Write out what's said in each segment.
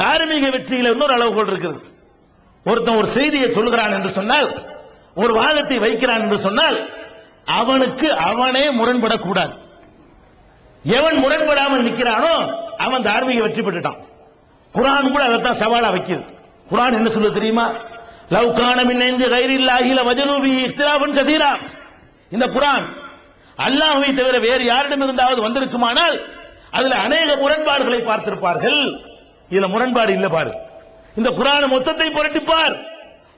தார்மீக வெற்றியில் இன்னொரு அளவுகோல் இருக்கிறது ஒருத்தன் ஒரு செய்தியை சொல்லுகிறான் என்று சொன்னால் ஒரு வாதத்தை வைக்கிறான் என்று சொன்னால் அவனுக்கு அவனே முரண்படக்கூடாது. எவன் முரண்படாமல் நிற்கிறானோ அவன் தார்மீக வெற்றி பெற்றுட்டான். குரான் கூட அதைத்தான் சவாலா வைக்கிறது குரான் என்ன சொல்லுது தெரியுமா? லவ் கான மின்னந்து கைரில்லாஹில வஜனூபி இஸ்திராபன் கதீரா. இந்த குரான் அல்லாஹுவை தவிர வேறு யாரிடம் இருந்தாவது வந்திருக்குமானால் அதுல அநேக முரண்பாடுகளை பார்த்திருப்பார்கள். இதுல முரண்பாடு இல்ல பாரு. இந்த குரான மொத்தத்தை புரட்டிப்பார்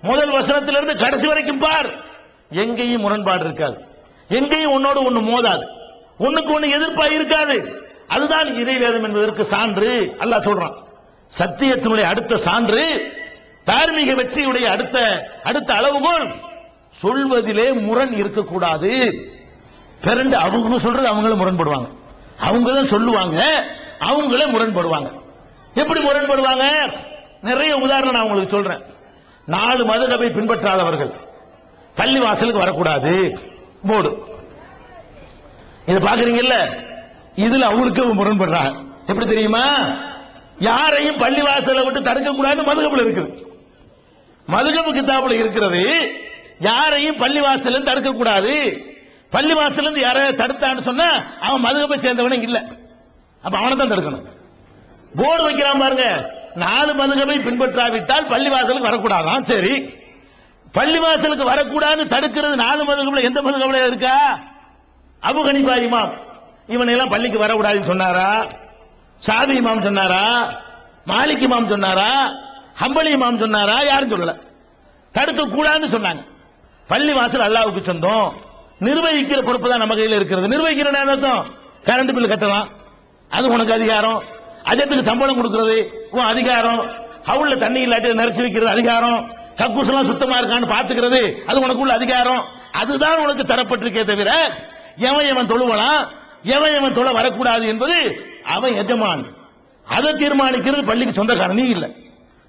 முதல் வசனத்திலிருந்து கடைசி வரைக்கும் பார். எங்கேயும் முரண்பாடு இருக்காது. எங்கேயும் உன்னோடு ஒண்ணு மோதாது. ஒண்ணுக்கு ஒண்ணு எதிர்ப்பா இருக்காது. அதுதான் இறைவேதம் என்பதற்கு சான்று. அல்லாஹ் சொல்றான். சத்தியத்தினுடைய அடுத்த சான்று தார்மீக வெற்றியுடைய அடுத்த அடுத்த அளவுகோல் சொல்வதிலே முரண் இருக்கக்கூடாது. பிறண்டு அவங்களும் சொல்றது அவங்களும் முரண்படுவாங்க. அவங்க தான் சொல்லுவாங்க அவங்களே முரண்படுவாங்க. எப்படி முரண்படுவாங்க? நிறைய உதாரணம் நான் உங்களுக்கு சொல்றேன். நாலு மதுகபை பின்பற்றாதவர்கள். பள்ளி வாசலுக்கு வரக்கூடாது. போர்டு இதை பாக்குறீங்கல்ல இதுல அவங்களுக்கு முரண்படுறாங்க. எப்படி தெரியுமா? யாரையும் பள்ளி வாசலை விட்டு தடுக்க கூடாது மதுகப்புல இருக்குது. மதுகப்பு கிதாபுல இருக்கிறது யாரையும் பள்ளி வாசல தடுக்க கூடாது பள்ளி வாசல இருந்து யாரையும் தடுத்தான்னு சொன்னா அவன் மதுகப்பை சேர்ந்தவனே இல்ல. அப்ப அவனை தான் தடுக்கணும். போர்டு வைக்கிறான் பாருங்க. நாலு மதுகபை பின்பற்றாவிட்டால் பள்ளிவாசலுக்கு வரக்கூடாதான். சரி. பள்ளி வாசலுக்கு வரக்கூடாதுன்னு தடுக்கிறது நாலு மதுகபுல எந்த மதுகபுல இருக்கா? அபு ஹனிஃபா இமாம். இவன் எல்லாம் பள்ளிக்கு வரக்கூடாதுன்னு சொன்னாரா? சாதி இமாம் சொன்னாரா? மாலிக் இமாம் சொன்னாரா? ஹம்பலி இமாம் சொன்னாரா? யாரும் சொல்லல. தடுக்க கூடாதுன்னு சொன்னாங்க. பள்ளி வாசல் அல்லாவுக்கு சொந்தம். நிர்வகிக்கிற பொறுப்பு தான் நம்ம கையில் இருக்கிறது. நிர்வகிக்கிற நேரத்தும் கரண்ட் பில் கட்டலாம். அது உனக்கு அதிகாரம். அஜத்துக்கு சம்பளம் கொடுக்கறது உன் அதிகாரம் ஹவுல்ல தண்ணி இல்லாட்டி நிறைச்சு வைக்கிறது அதிகாரம் கக்கூஸ் எல்லாம் சுத்தமா இருக்கான்னு பாத்துக்கிறது அது உனக்குள்ள அதிகாரம் அதுதான் உனக்கு தரப்பட்டிருக்கே தவிர எவன் எவன் தொழுவலாம் எவன் எவன் தொழ வரக்கூடாது என்பது அவன் எஜமான். அதை தீர்மானிக்கிறது பள்ளிக்கு சொந்தக்காரன் நீ இல்ல.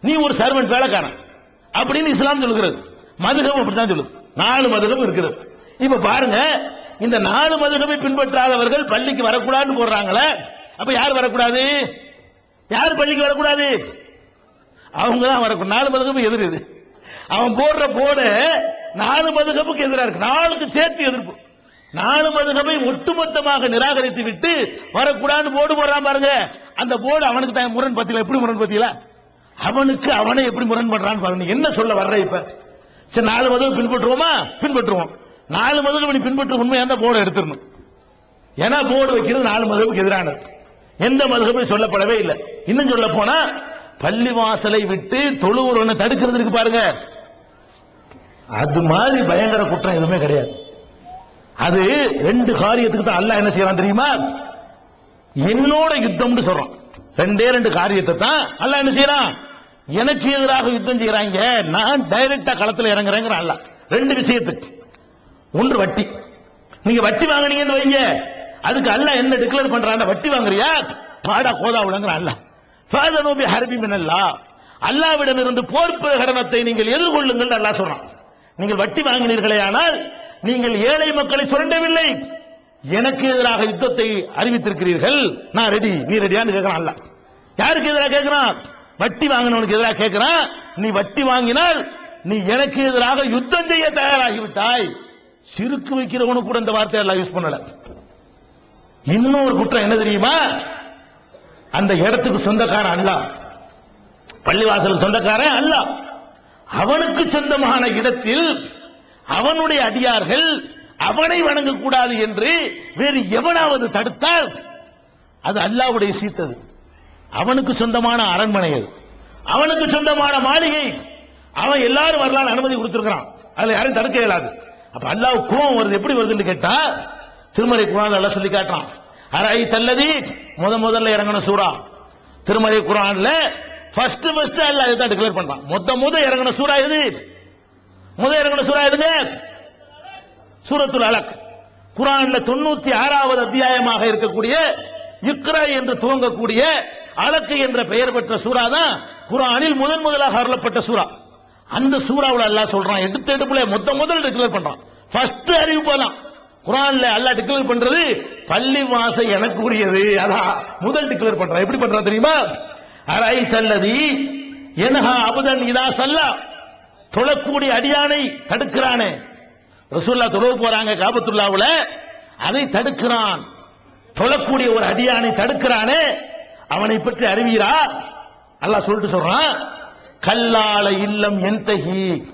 நீ ஒரு சர்வன் வேலைக்காரன். அப்படின்னு இஸ்லாம் சொல்லுகிறது. மதுகம் அப்படித்தான் சொல்லுது. நாலு மதுகம் இருக்கிறது. இப்ப பாருங்க இந்த நாலு மதுகமை பின்பற்றாதவர்கள் பள்ளிக்கு வரக்கூடாதுன்னு போடுறாங்களே அப்ப யார் வரக்கூடாது? யார் பள்ளிக்கு வரக்கூடாது? அவங்க தான் வரக்கூடும் நாலு மதுகப்பு எதிர் இது. அவன் போடுற போட நாலு மதுகப்புக்கு எதிராக இருக்கு. நாலுக்கு சேர்த்து எதிர்ப்பு. நாலு மதுகப்பை ஒட்டுமொத்தமாக நிராகரித்து விட்டு வரக்கூடாதுன்னு போர்டு போடுறான் பாருங்க. அந்த போர்டு அவனுக்கு தான் முரண் பத்தியில எப்படி முரண் பத்தியில அவனுக்கு அவனை எப்படி முரண் பண்றான்னு பாருங்க. என்ன சொல்ல வர்ற இப்ப? சரி நாலு மதுவை பின்பற்றுவோமா? பின்பற்றுவோம். நாலு மதுகம் நீ பின்பற்ற உண்மையா இருந்தா போர்டு எடுத்துடணும். ஏன்னா போர்டு வைக்கிறது நாலு மதுவுக்கு எதிரானது. எந்த மதுகபை சொல்லப்படவே இல்லை. இன்னும் சொல்ல போனா பள்ளி வாசலை விட்டு தொழுவுறவனை தடுக்கிறது இருக்கு பாருங்க. அது மாதிரி பயங்கர குற்றம் எதுவுமே கிடையாது. அது ரெண்டு காரியத்துக்கு தான் அல்லாஹ் என்ன செய்யறான் தெரியுமா? என்னோட யுத்தம்னு சொல்றான். ரெண்டே ரெண்டு காரியத்தை தான் அல்லாஹ் என்ன செய்யறான்? எனக்கு எதிராக யுத்தம் செய்யறாங்க. நான் டைரக்டா களத்துல இறங்குறேங்கிற அல்ல ரெண்டு விஷயத்துக்கு. ஒன்று வட்டி. நீங்க வட்டி வாங்குனீங்கன்னு வைங்க. அதுக்கு அல்லாஹ் என்ன டிக்ளேர் பண்றான் வட்டி வாங்குறியா? பாடா கோதா விளங்குற அல்லாஹ் ஃபாதனோபி ஹர்பி மினல்லா. அல்லாவிடம் இருந்து போர் பிரகடனத்தை நீங்கள் எதிர்கொள்ளுங்கள் அல்லாஹ் சொல்றான். நீங்கள் வட்டி வாங்கினீர்களே ஆனால் நீங்கள் ஏழை மக்களை சுரண்டவில்லை. எனக்கு எதிராக யுத்தத்தை அறிவித்திருக்கிறீர்கள். நான் ரெடி நீ ரெடியான்னு கேட்கிறான் அல்ல. யாருக்கு எதிராக கேட்கிறான் வட்டி வாங்கினவனுக்கு எதிராக கேட்கிறான் நீ வட்டி வாங்கினால் நீ எனக்கு எதிராக யுத்தம் செய்ய தயாராகிவிட்டாய். சிறுக்கு வைக்கிறவனு கூட இந்த வார்த்தை எல்லாம் யூஸ் பண்ணல. இன்னும் ஒரு குற்றம் என்ன தெரியுமா? அந்த இடத்துக்கு சொந்தக்காரன் அல்ல. பள்ளிவாசலுக்கு சொந்தக்காரன் அல்ல. அவனுக்கு சொந்தமான இடத்தில் அவனுடைய அடியார்கள் அவனை வணங்கக்கூடாது என்று வேறு எவனாவது தடுத்தால் அது அல்லாவுடைய சீத்தது அவனுக்கு சொந்தமான அரண்மனை அது. அவனுக்கு சொந்தமான மாளிகை. அவன் எல்லாரும் வரலான்னு அனுமதி கொடுத்திருக்கிறான். அதுல யாரும் தடுக்க இயலாது. அப்ப அல்லாஹ் கோவம் வருது. எப்படி வருதுன்னு கேட்டா திருமலை குரான் எல்லாம் சொல்லி காட்டுறான். அரை தல்லதி முத முதல்ல இறங்கின சூறா. திருமலை குரான்ல ஃபர்ஸ்ட் ஃபர்ஸ்ட் அல்லாஹ் இதான் டிக்ளேர் பண்றான். மொத்த முத இறங்கின சூறா எது? முத இறங்கின சூறா எதுங்க? சூரத்துல் அலக். குரான்ல தொண்ணூத்தி ஆறாவது அத்தியாயமாக இருக்கக்கூடிய இக்ரா என்று துவங்கக்கூடிய அலக்கு என்ற பெயர் பெற்ற சூறா தான் குரானில் முதன் முதலாக அருளப்பட்ட சூறா. அந்த சூறாவில் எல்லாம் சொல்றான் எடுத்து எடுப்புல மொத்த முதல் டிக்ளேர் பண்றான். ஃபர்ஸ்ட் அறிவிப்பு தான் குரான்ல அல்லா டிக்ளேர் பண்றது பள்ளி மாசம் எனக்கு உரியது அதான் முதல் டிக்ளேர் பண்றான் எப்படி பண்றான் தெரியுமா? அரை தல்லதி எனஹா அபுதன் இதா சல்லா. தொழக்கூடிய அடியானை தடுக்கிறானே. ரசூல்லா தொழ போறாங்க காபத்துல்லாவுல. அதை தடுக்கிறான். தொழக்கூடிய ஒரு அடியானை தடுக்கிறானே. அவனை பற்றி அறிவீரா? அல்லாஹ் சொல்லிட்டு சொல்றான் கல்லால இல்லம் எந்தகி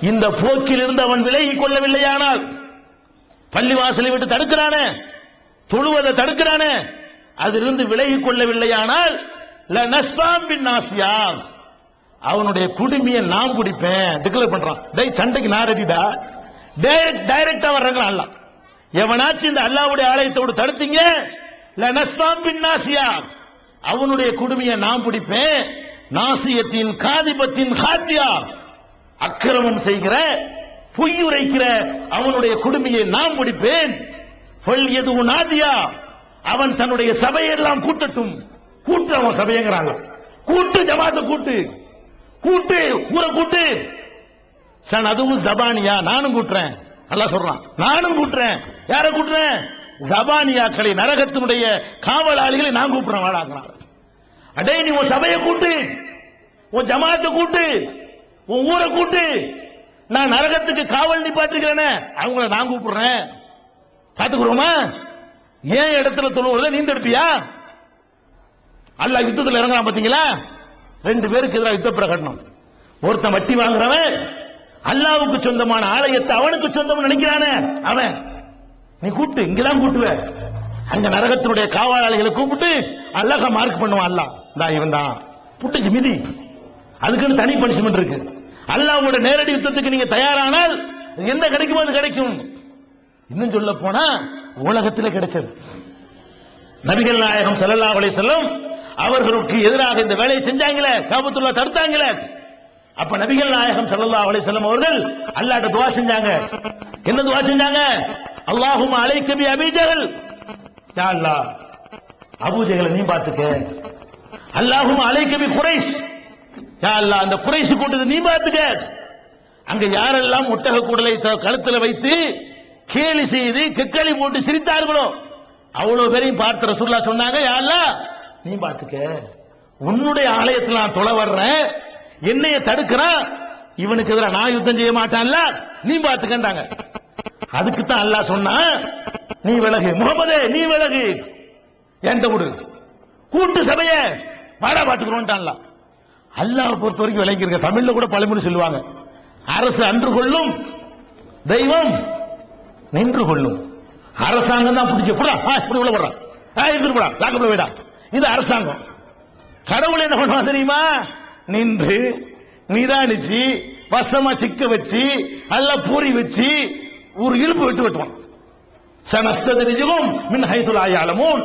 இந்த போக்கில் இருந்து அவன் விலகி கொள்ளவில்லையானால் பள்ளிவாசலை விட்டு தடுக்கிறானே? தொழுவதை தடுக்கிறானே? அதிலிருந்து விலகி கொள்ளவில்லையானால் நஸ்பாம் நாசியா அவனுடைய குடுமியை நான் குடிப்பேன். டிக்ளேர் பண்றான். டேய் சண்டைக்கு நான் ரெடிடா டைரக்ட் டைரக்டா வர்றாங்க அல்லா எவனாச்சும் இந்த அல்லாவுடைய ஆலயத்தோடு தடுத்தீங்க? நஸ்பாம் பின் நாசியா அவனுடைய குடுமையை நான் பிடிப்பேன் நாசியத்தின் காதிபத்தின் ஹாத்தியா அக்கிரமம் செய்கிற பொய்யுரைக்கிற அவனுடைய குடுமையை நான் முடிப்பேன். பொல் எதுவும் நாதியா அவன் தன்னுடைய சபையெல்லாம் கூட்டட்டும். கூட்டு அவன் சபையங்கிறாங்க. கூட்டு ஜமாத்த கூட்டு. கூட்டு ஊரை கூட்டு. சன் அதுவும் ஜபானியா? நானும் கூட்டுறேன். நல்லா சொல்றான். நானும் கூட்டுறேன். யார கூட்டுறேன்? ஜபானியாக்களை நரகத்தினுடைய காவலாளிகளை நான் கூப்பிடுறேன் வாழாங்கிறான் அடே நீ உன் சபையை கூட்டு. உன் ஜமாத்தை கூட்டு. உன் ஊரை கூட்டு. நான் நரகத்துக்கு காவல் நிப்பாட்டிருக்கிறேனே அவங்கள நான் கூப்பிடுறேன். பாத்துக்கிறோமா ஏன் இடத்துல தொழுவுறத நீ எடுப்பியா அல்லாஹ் யுத்தத்தில் இறங்குறான் பாத்தீங்களா ரெண்டு பேருக்கு எதிராக யுத்த பிரகடனம். ஒருத்தன் வட்டி வாங்குறவன் அல்லாவுக்கு சொந்தமான ஆலயத்தை அவனுக்கு சொந்தம் நினைக்கிறானே அவன். நீ கூப்பிட்டு இங்கதான் கூட்டுவ அங்க நரகத்தினுடைய காவலாளிகளை கூப்பிட்டு அல்லாஹ் மார்க் பண்ணுவான் அல்லாஹ். இவன் தான் புட்டுச்சு மிதி. அதுக்குன்னு தனி பனிஷ்மெண்ட் இருக்கு. அல்லாஹ்வோட நேரடி யுத்தத்துக்கு நீங்க தயாரானால் எந்த கிடைக்குமோ அது கிடைக்கும். இன்னும் சொல்ல போனா உலகத்தில் கிடைச்சது. நபிகள் நாயகம் செல்லல்லா அலை செல்லும் அவர்களுக்கு எதிராக இந்த வேலையை செஞ்சாங்களே காபத்துள்ள தடுத்தாங்களே. அப்ப நபிகள் நாயகம் செல்லல்லா அலை செல்லும் அவர்கள் அல்லாட்ட துவா செஞ்சாங்க. என்ன துவா செஞ்சாங்க? அல்லாஹும் அலைக்கபி அபிஜகல் யா அல்லாஹ் அபூஜகளை நீ பார்த்துக்க. அல்லாஹும் அலைக்கபி குறைஷ் குரைஷ் அந்த குறைசு கூட்டத்தை நீ பார்த்துக்க. அங்க யாரெல்லாம் ஒட்டக கூடலை கழுத்துல வைத்து கேலி செய்து கெக்கலி போட்டு சிரித்தார்களோ? அவ்வளவு பேரையும் பார்த்து ரசூல்லா சொன்னாங்க யா நீ பார்த்துக்க. உன்னுடைய ஆலயத்தில் நான் தொலை வர்றேன் என்னைய தடுக்கிறான் இவனுக்கு எதிராக நான் யுத்தம் செய்ய மாட்டான்ல நீ பாத்துக்கண்டாங்க அதுக்கு தான் அல்லாஹ் சொன்னா நீ விலகு. முகமது நீ விலகு. என்கிட்ட விடு கூட்டு சபைய வாடா பாத்துக்கிறோம்ட்டான்ல அல்லாஹ் பொறுத்த வரைக்கும் விளங்கி இருக்க. தமிழ்ல கூட பழமொழி சொல்லுவாங்க. அரசு அன்று கொள்ளும் தெய்வம் நின்று கொள்ளும். அரசாங்கம் தான் பிடிச்ச கூடா இப்படி உள்ள போடுறான் ஆ இருந்து போடா லாக்கப்ல போயிடா. இது அரசாங்கம். கடவுள் என்ன பண்ணுவா தெரியுமா? நின்று நிதானிச்சு வசமா சிக்க வச்சு அல்ல பூரி வச்சு ஒரு இழுப்பு விட்டு வெட்டுவான். சனஸ்தரிஜும் மின் ஹைதுல் ஆயாலமும்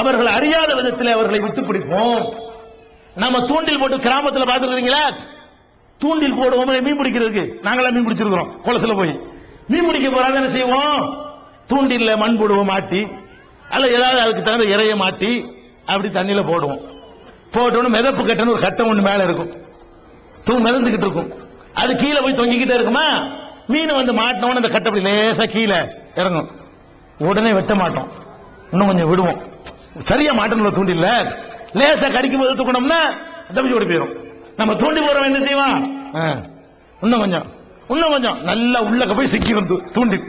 அவர்கள் அறியாத விதத்தில் அவர்களை விட்டு பிடிப்போம் நம்ம தூண்டில் போட்டு கிராமத்துல பாத்துருக்கீங்களா தூண்டில் போடுவோம் மீன் பிடிக்கிறதுக்கு. நாங்களாம் மீன் பிடிச்சிருக்கிறோம் குளத்துல போய். மீன் பிடிக்க போறாங்க என்ன செய்வோம்? தூண்டில்ல மண் போடுவோம் மாட்டி. அல்ல ஏதாவது அதுக்கு தகுந்த இறைய மாட்டி அப்படி தண்ணியில போடுவோம். போட்டோன்னு மிதப்பு கட்டணும் ஒரு கட்டம் ஒன்று மேல இருக்கும். தூ மிதந்துக்கிட்டு இருக்கும். அது கீழே போய் தொங்கிக்கிட்டே இருக்குமா? மீன் வந்து மாட்டினோன்னு அந்த கட்டை அப்படி லேசா கீழே இறங்கும். உடனே வெட்ட மாட்டோம். இன்னும் கொஞ்சம் விடுவோம். சரியா மாட்டணும் தூண்டில்ல? லேசா கடிக்கும் போது தூக்கணும்னா தப்பிச்சு ஓடி போயிடும் நம்ம தூண்டி போறவன் என்ன செய்வான்? ஆ, இன்னும் கொஞ்சம் இன்னும் கொஞ்சம். நல்லா உள்ளக்க போய் சிக்கிடும் தூ-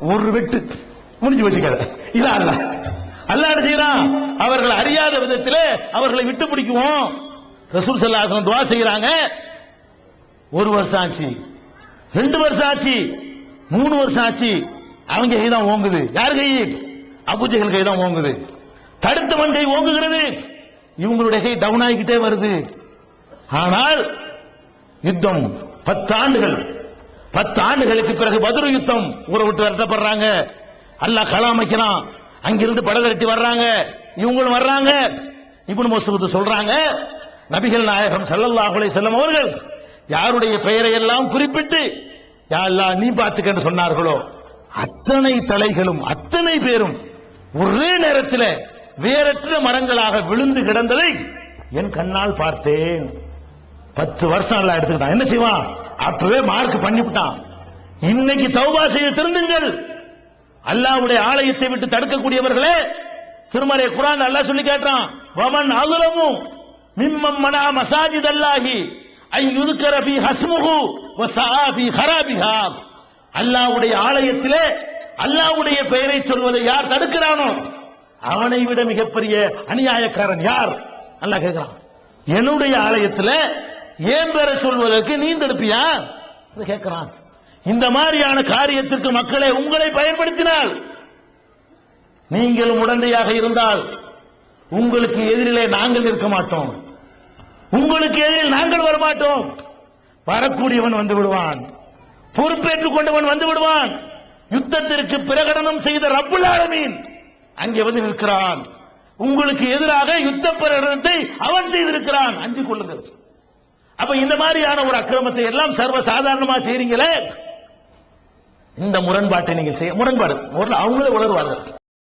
ஒரு வெட்டு. முடிஞ்சு வச்சுக்காத இதான் அல்ல. அல்லாஹ் செய்யறான் அவர்கள் அறியாத விதத்தில் அவர்களை விட்டு பிடிக்குவோம். ரசூல் சல்லாசனம் துவா செய்யறாங்க ஒரு வருஷம் ஆச்சு. ரெண்டு வருஷம் ஆச்சு. மூணு வருஷம் ஆச்சு. அவங்க கை தான் ஓங்குது. யார் கை? அபுஜகல் கை தான் ஓங்குது. தடுத்தவன் கை ஓங்குகிறது. இவங்களுடைய கை டவுன் ஆகிக்கிட்டே வருது. ஆனால் யுத்தம் பத்து ஆண்டுகள். பத்து ஆண்டுகளுக்கு பிறகு பதில் யுத்தம் ஊரை விட்டு விரட்டப்படுறாங்க அல்லாஹ் களம் அங்கிருந்து படை வர்றாங்க. இவங்களும் வர்றாங்க. இப்னு மசூத் சொல்றாங்க நபிகள் நாயகம் ஸல்லல்லாஹு செல்லும் அவர்கள் யாருடைய பெயரை எல்லாம் குறிப்பிட்டு யாரெல்லாம் நீ பார்த்துக்கன்னு சொன்னார்களோ? அத்தனை தலைகளும் அத்தனை பேரும் ஒரே நேரத்தில் வேறற்ற மரங்களாக விழுந்து கிடந்ததை என் கண்ணால் பார்த்தேன். பத்து வருஷம் எல்லாம் எடுத்துக்கிட்டான். என்ன செய்வான்? அப்பவே மார்க் பண்ணிவிட்டான். இன்னைக்கு தௌபா செய்ய திருந்துங்கள். அல்லாஹ்வுடைய ஆலயத்தை விட்டு தடுக்கக்கூடியவர்களே திருமலை குரான் அல்லா சொல்லி கேட்டான் வமன் அகுலமும் மிம்மம் மனா மசாஜித் அல்லாஹி ஐ யுதுக்கர பி ஹஸ்முஹு வ பி ஹராபிஹா. அல்லாஹ்வுடைய ஆலயத்திலே அல்லாவுடைய பெயரை சொல்வதை யார் தடுக்கிறானோ அவனை விட மிகப்பெரிய அநியாயக்காரன் யார்? நல்லா கேட்கிறான் என்னுடைய ஆலயத்துல ஏன் பேரை சொல்வதற்கு நீந்தெடுப்பியா கேட்கிறான் இந்த மாதிரியான காரியத்திற்கு மக்களை உங்களை பயன்படுத்தினால் நீங்கள் உடந்தையாக இருந்தால் உங்களுக்கு எதிரிலே நாங்கள் இருக்க மாட்டோம். உங்களுக்கு எதிரில் நாங்கள் வரமாட்டோம். வரக்கூடியவன் வந்து விடுவான். பொறுப்பேற்றுக் கொண்டவன் வந்து விடுவான். யுத்தத்திற்கு பிரகடனம் செய்த ரப்புல் ஆலமீன் அங்கே வந்து நிற்கிறான். உங்களுக்கு எதிராக யுத்த பிரகடனத்தை அவன் செய்திருக்கிறான். அஞ்சு கொள்ளுங்கள். அப்ப இந்த மாதிரியான ஒரு அக்கிரமத்தை எல்லாம் சர்வ சாதாரணமா செய்றீங்களே? இந்த முரண்பாட்டை நீங்கள் செய்ய முரண்பாடு. முதல்ல அவங்களே உணர்வார்கள்